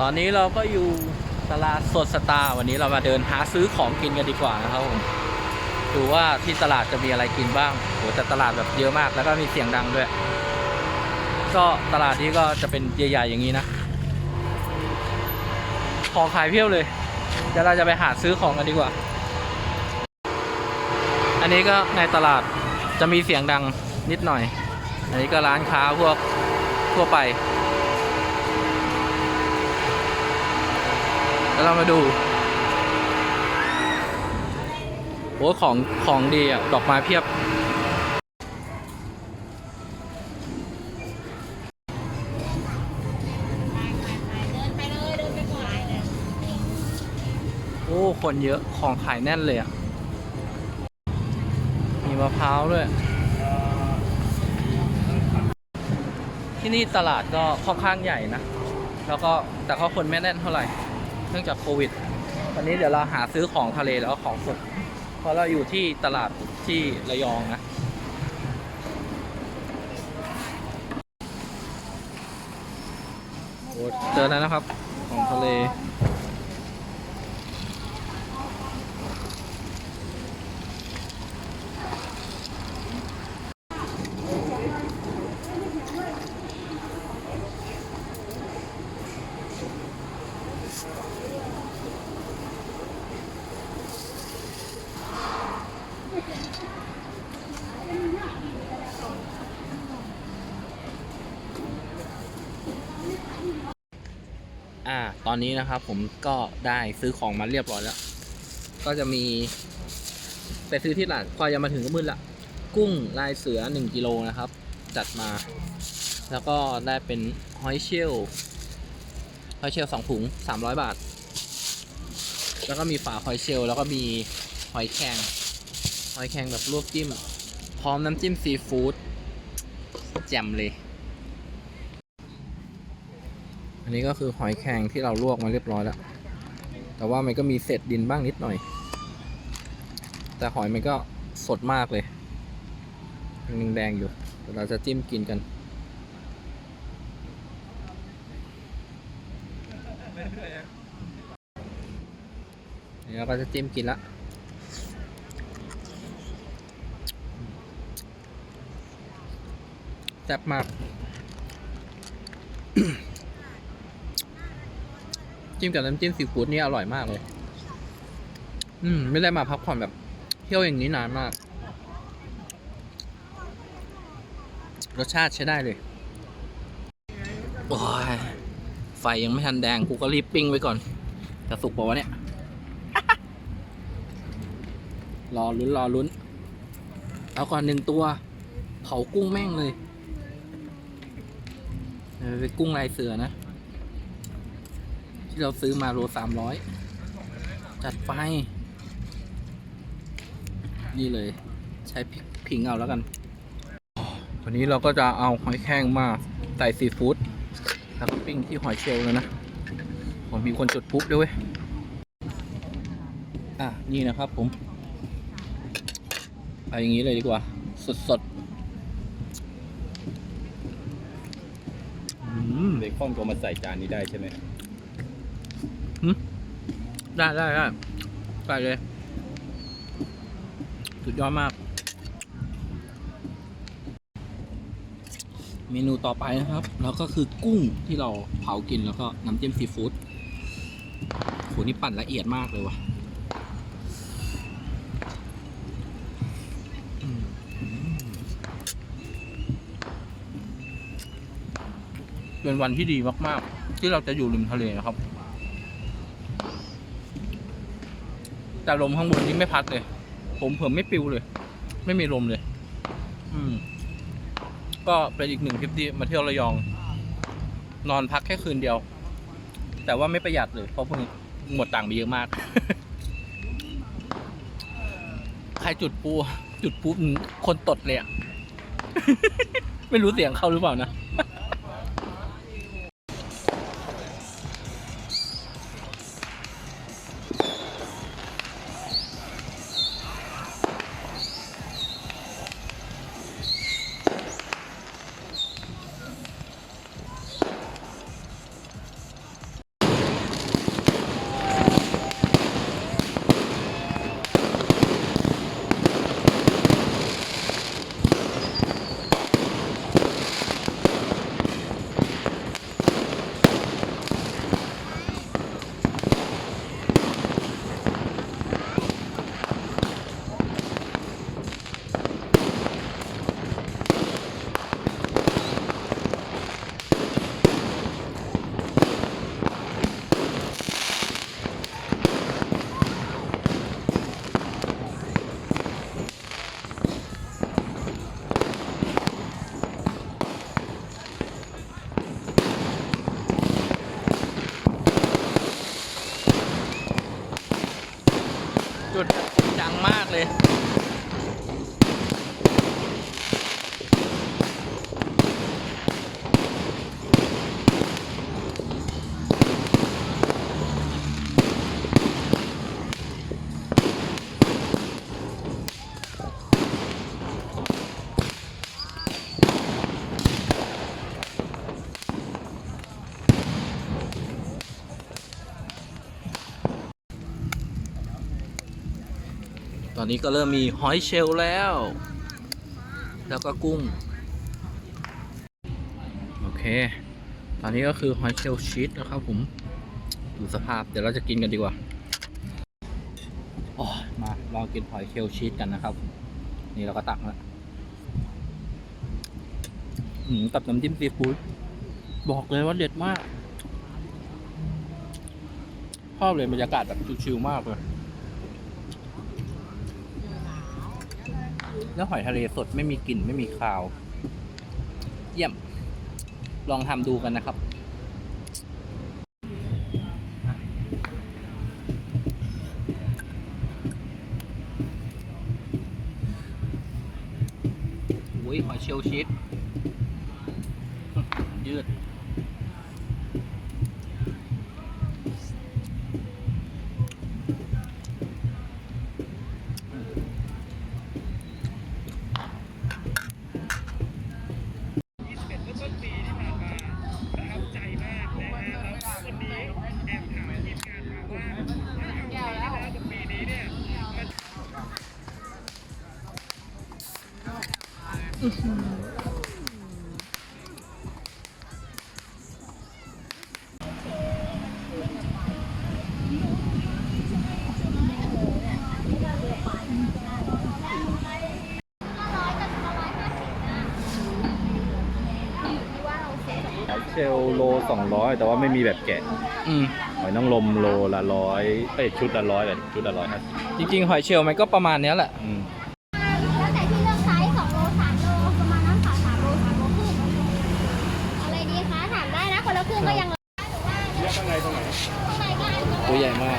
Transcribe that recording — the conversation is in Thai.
ตอนนี้เราก็อยู่ตลาดสดสตาร์วันนี้เรามาเดินหาซื้อของกินกันดีกว่านะครับผมดูว่าที่ตลาดจะมีอะไรกินบ้างโหแต่ตลาดแบบเยอะมากแล้วก็มีเสียงดังด้วยก็ตลาดนี้ก็จะเป็นใหญ่ๆอย่างนี้นะของขายเพียบเลยเดี๋ยวเราจะไปหาซื้อของกันดีกว่า อันนี้ก็ในตลาดจะมีเสียงดังนิดหน่อย อันนี้ก็ร้านค้าพวกทั่วไป แล้วเรามาดูโอ้ของของดีอะ ดอกไม้เพียบ โอ้ คนเยอะ ของขายแน่นเลยอะ มีมะพร้าวด้วย ที่นี่ตลาดก็ค่อนข้างใหญ่นะ แล้วก็แต่ก็คนไม่แน่นเท่าไหร่ นื่องจากโควิดวันนี้เดี๋ยวเราหาซื้อของทะเลแล้วของสดเพราะเราอยู่ที่ตลาดที่ระยองนะโอ้เจอแล้วนะครับ ของทะเล อ่า ตอนนี้นะครับผมก็ได้ซื้อของมาเรียบร้อยแล้ว ก็จะมี ไปซื้อที่ร้านพอจะมาถึงก็มืดละ กุ้งลายเสือ 1กิโลนะครับ จัดมา แล้วก็ได้เป็นหอยเชลล์หอยเชลล์สองถุง 300 บาท แล้วก็มีฝาหอยเชลล์แล้วก็มีหอยแครง หอยแครงแบบลวกจิ้ม พร้อมน้ำจิ้มซีฟู้ดแจ่มเลย อันนี้ก็คือหอยแครงที่เราลวกมาเรียบร้อยแล้ว แต่ว่ามันก็มีเศษดินบ้างนิดหน่อย แต่หอยมันก็สดมากเลยยังแดงอยู่เดี๋ยวเราจะจิ้มกินกันนี่เราก็จะจิ้มกินละ แซ่บมากจิ้มกับน้ำจิ้มซีฟู้ดนี่อร่อยมากเลย อืม ไม่ได้มาพักผ่อนแบบ เที่ยวอย่างนี้นานมาก รสชาติใช้ได้เลยโอ้ยไฟยังไม่ทันแดง กูก็รีบปิ้งไว้ก่อน จะสุกป่าวะเนี่ย รอลุ้นรอลุ้น เอาก่อนหนึ่งตัว เผากุ้งแม่งเลย เป็นกุ้งลายเสือนะ ที่เราซื้อมาโลสามร้อยจัดไปนี่เลย ใช้พริกผิงเอาแล้วกัน วันนี้เราก็จะเอาหอยแครงมาใส่ซีฟู้ดแล้วก็ปิ้งที่หอยเชลล์เลยนะผมมีคนจุดปุ๊บด้วยเวยอะ นี่นะครับผม เอาอย่างนี้เลยดีกว่า สดสดๆ อืมเบคอนก็มาใส่จานนี้ได้ใช่ไหมได้ได้ได้ไปเลย สุดยอดมาก เมนูต่อไปนะครับ แล้วก็คือกุ้งที่เราเผากินแล้วก็น้ำจิ้มซีฟู้ดโหนี่ปั่นละเอียดมากเลยว่ะ เป็นวันที่ดีมาก ๆ ที่เราจะอยู่ริมทะเลนะครับ แต่ลมข้างบนนี้ไม่พัดเลย ผมเผิมไม่ปิวเลย ไม่มีลมเลย อืม ก็เป็นอีกหนึ่งทริปที่มาเที่ยวระยอง นอนพักแค่คืนเดียว แต่ว่าไม่ประหยัดเลย เพราะพวกนี้หมดตังค์ไปเยอะมาก ใครจุดปู จุดปุ๊บคนตดเลยอะไม่รู้เสียงเข้าหรือเปล่านะ อนนี้ก็เริ่มมีหอยเชลล์แล้ว แล้วก็กุ้ง โอเค ตอนนี้ก็คือหอยเชลล์ชีสนะครับผม ดูสภาพ เดี๋ยวเราจะกินกันดีกว่าโอ้มาลองกินหอยเชลล์ชีสกันนะครับ นี่เราก็ตักแล้วอืมกับน้ำจิ้มซีฟู้ดบอกเลยว่าเด็ดมากชอบเลยบรรยากาศแบบชิลๆมากเลย แล้วหอยทะเลสดไม่มีกลิ่นไม่มีคาว เยี่ยม ลองทำดูกันนะครับอุ้ยหอยเชลล์ชีสยืด เชลโลสองร้อยแต่ว่าไม่มีแบบแกะอืม หอยนางรมโลละร้อยเอ้ยชุดละร้อยแบบชุดละร้อยห้าสิบจริงๆ หอยเชลล์มันก็ประมาณเนี้ยแหละ อืม แล้วแต่ที่เลือกไซส์2โล3โลประมาณนั้นค่ะ3โล3โลครึ่งอะไรดีคะถามได้นะคนละครึ่งก็ยังเลือกข้างใน ตัวใหญ่มาก